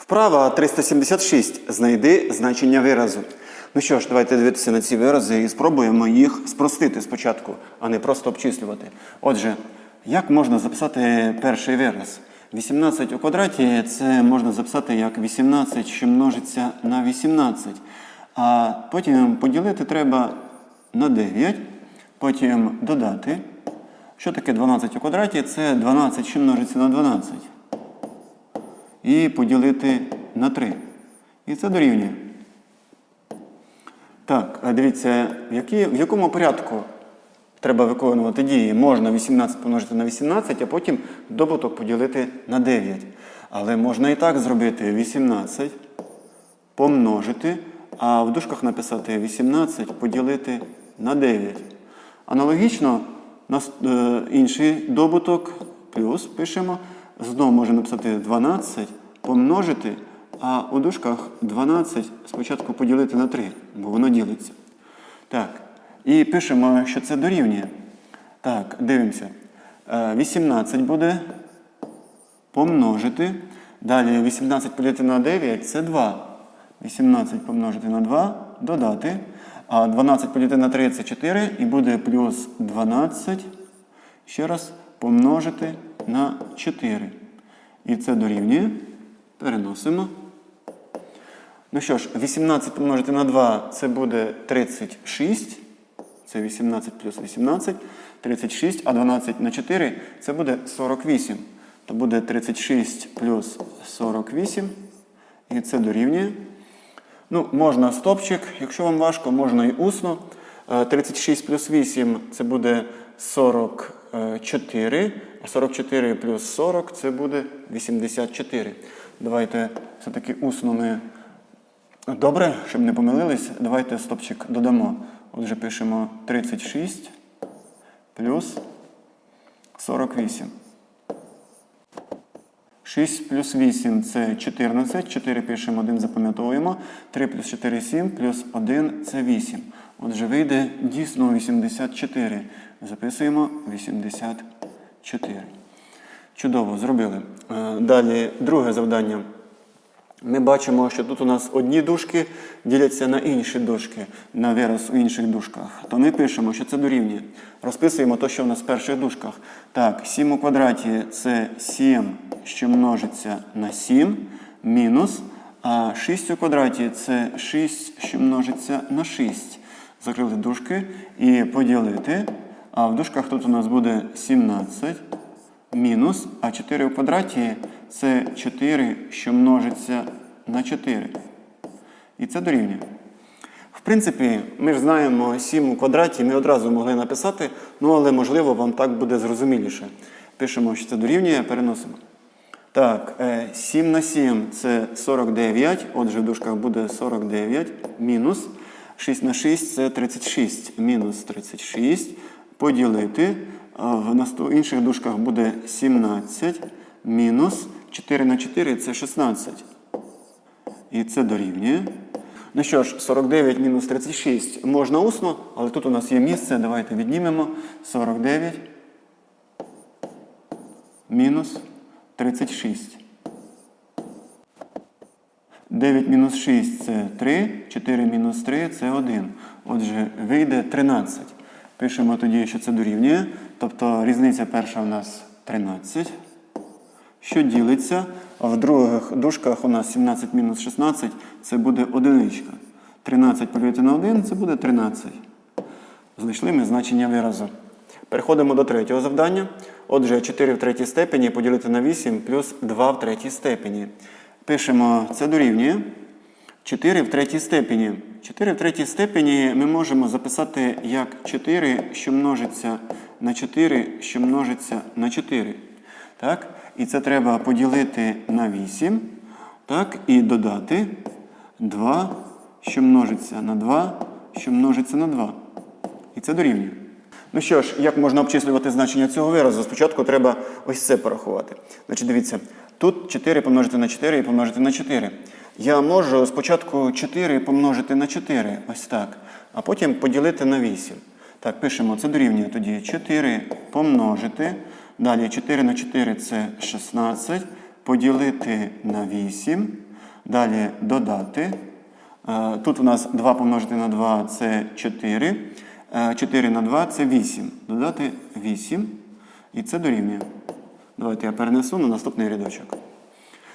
Вправа 376. Знайди значення виразу. Ну що ж, давайте дивитися на ці вирази і спробуємо їх спростити спочатку, а не просто обчислювати. Отже, як можна записати перший вираз? 18 у квадраті це можна записати як 18, що множиться на 18. А потім поділити треба на 9, потім додати. Що таке 12 у квадраті? Це 12, що множиться на 12 і поділити на 3. І це дорівнює. Так, а дивіться, які, в якому порядку треба виконувати дії? Можна 18 помножити на 18, а потім добуток поділити на 9. Але можна і так зробити 18 помножити, а в дужках написати 18 поділити на 9. Аналогічно е, інший добуток плюс пишемо. Знову можемо написати 12 помножити, а у дужках 12 спочатку поділити на 3, бо воно ділиться. Так. І пишемо, що це дорівнює. Так, дивимося. Е, 18 буде помножити. Далі 18 поділити на 9 це 2. 18 помножити на 2, додати. А 12 поділити на 3 це 4 і буде плюс 12. Ще раз помножити на 4. І це дорівнює. Переносимо. Ну що ж, 18 помножити на 2 це буде 36. Це 18 плюс 18, 36, а 12 на 4 це буде 48. То буде 36 плюс 48. І це дорівнює. Ну, можна стопчик, якщо вам важко, можна і усно. Е, 36 плюс 8 це буде 44, а 44 плюс 40 це буде 84. Давайте все-таки усно ми. Добре, щоб не помилились, давайте стопчик додамо. Отже, пишемо 36 плюс 48. 6 плюс 8 це 14. 4 пишемо, 1 запам'ятовуємо. 3 плюс 4 7, плюс 1 це 8. Отже, вийде дійсно 84. Записуємо 84. Чудово, зробили. Е, Далі друге завдання. Ми бачимо, що тут у нас одні дужки діляться на інші дужки, на вираз у інших дужках. То ми пишемо, що це дорівнює. Розписуємо те, що в нас в перших дужках. Так, 7 у квадраті це 7, що множиться на 7, мінус. А 6 у квадраті це 6, що множиться на 6. Закрили дужки і поділити. А в дужках тут у нас буде 17 мінус, а 4 у квадраті це 4, що множиться на 4. І це дорівнює. В принципі, ми ж знаємо 7 у квадраті, ми одразу могли написати, ну але можливо вам так буде зрозуміліше. Пишемо, що це дорівнює, переносимо. Так, е, 7 на 7 це 49, отже в дужках буде 49, мінус 6 на 6 це 36, мінус 36, поділити. В інших дужках буде 17, мінус 4 на 4 це 16. І це дорівнює. Ну що ж, 49 мінус 36 можна усно, але тут у нас є місце. Давайте віднімемо 49 мінус 36. 9 мінус 6 це 3, 4 мінус 3 це 1. Отже, вийде 13. Пишемо тоді, що це дорівнює. Тобто різниця перша у нас 13. Що ділиться? В других дужках у нас 17 мінус 16 це буде одиничка. 13 поділити на 1 це буде 13. Знайшли ми значення виразу. Переходимо до третього завдання. Отже, 4 в третій степені поділити на 8 плюс 2 в третій степені. Пишемо, це дорівнює 4 в третій степені. 4 в третій степені ми можемо записати як 4, що множиться на 4, що множиться на 4. Так? І це треба поділити на 8. Так? І додати 2, що множиться на 2, що множиться на 2. І це дорівнює. Ну що ж, як можна обчислювати значення цього виразу? Спочатку треба ось це порахувати. Значить, дивіться, тут 4 помножити на 4 і помножити на 4. Я можу спочатку 4 помножити на 4, ось так, а потім поділити на 8. Так, пишемо, це дорівнює тоді 4 помножити. Далі 4 на 4 це 16. Поділити на 8. Далі додати. Е, Тут у нас 2 помножити на 2 це 4. Е, 4 на 2 це 8. Додати 8. І це дорівнює. Давайте я перенесу на наступний рядочок.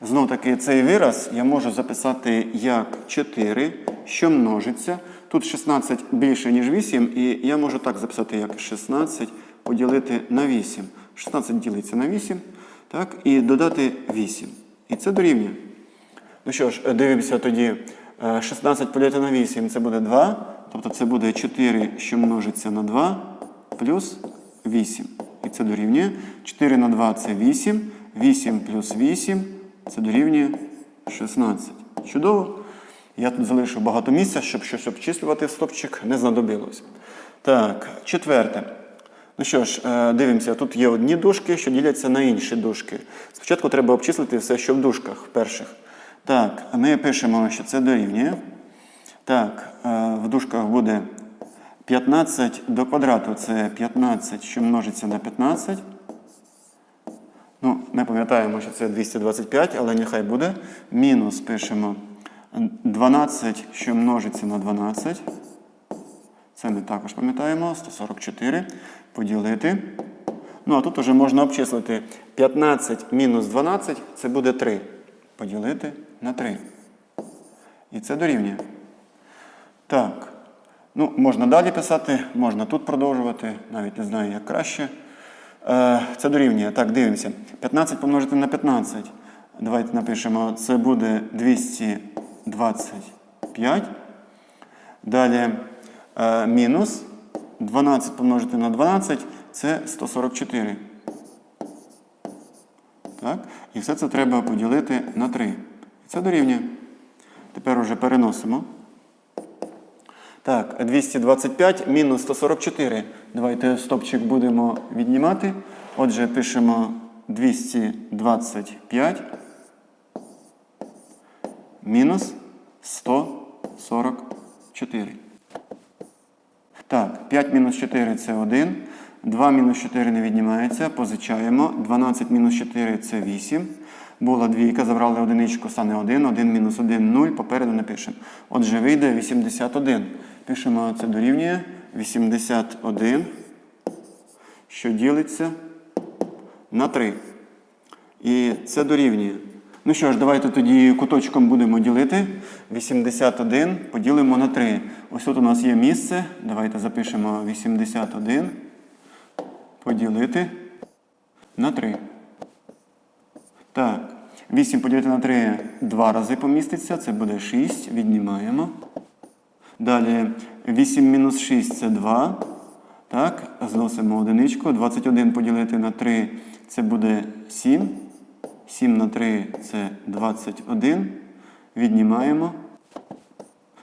Знов таки цей вираз я можу записати як 4, що множиться. Тут 16 більше, ніж 8, і я можу так записати, як 16 поділити на 8. 16 ділиться на 8, так, і додати 8. І це дорівнює. Ну що ж, дивимося тоді. Е, 16 поділити на 8 це буде 2. Тобто це буде 4, що множиться на 2, плюс 8. І це дорівнює. 4 на 2 це 8. 8 плюс 8 це дорівнює 16. Чудово. Я тут залишу багато місця, щоб щось обчислювати в стопчик не знадобилось. Так, четверте. Ну що ж, е, дивимося, тут є одні дужки, що діляться на інші дужки. Спочатку треба обчислити все, що в дужках перших. Так, ми пишемо, що це дорівнює. Так, е, в дужках буде 15 до квадрату це 15, що множиться на 15. Ну, ми пам'ятаємо, що це 225, але нехай буде. Мінус пишемо 12, що множиться на 12. Це ми також пам'ятаємо. 144 поділити. Ну, а тут вже можна обчислити 15 мінус 12 це буде 3. Поділити на 3. І це дорівнює. Так. Ну, можна далі писати, можна тут продовжувати, навіть не знаю, як краще. Е, Це дорівнює. Так, дивимося. 15 помножити на 15. Давайте напишемо, це буде 225. Далі е, мінус 12 помножити на 12 це 144. Так? І все це треба поділити на 3. І це дорівнює. Тепер уже переносимо. Так, 225 мінус 144. Давайте стопчик будемо віднімати. Отже, пишемо 225 мінус 144. Так, 5 мінус 4 це 1. 2 мінус 4 не віднімається, позичаємо. 12 мінус 4 це 8. Була двійка, забрали одиничку, стане 1. 1 мінус 1 0. Попереду не пишемо. Отже, вийде 81. Пишемо, це дорівнює 81, що ділиться на 3. І це дорівнює. Ну що ж, давайте тоді куточком будемо ділити. 81 поділимо на 3. Ось тут у нас є місце. Давайте запишемо 81 поділити на 3. Так. 8 поділити на 3 два рази поміститься. Це буде 6. Віднімаємо. Далі 8 мінус 6 це 2. Так, зносимо одиничку. 21 поділити на 3 це буде 7. 7 на 3 це 21. Віднімаємо.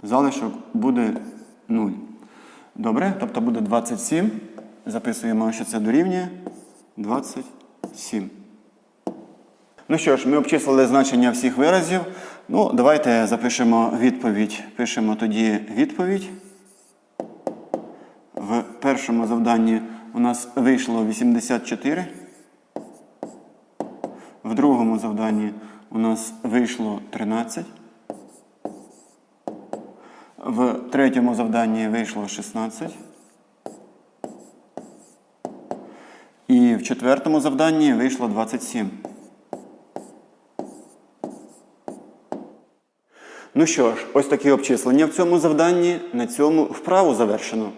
Залишок буде 0. Добре, тобто буде 27. Записуємо, що це дорівнює 27. Ну що ж, ми обчислили значення всіх виразів. Ну, давайте запишемо відповідь. Пишемо тоді відповідь. В першому завданні у нас вийшло 84. В другому завданні у нас вийшло 13. В третьому завданні вийшло 16. І в четвертому завданні вийшло 27. Ну що ж, ось такі обчислення в цьому завданні. На цьому вправу завершено.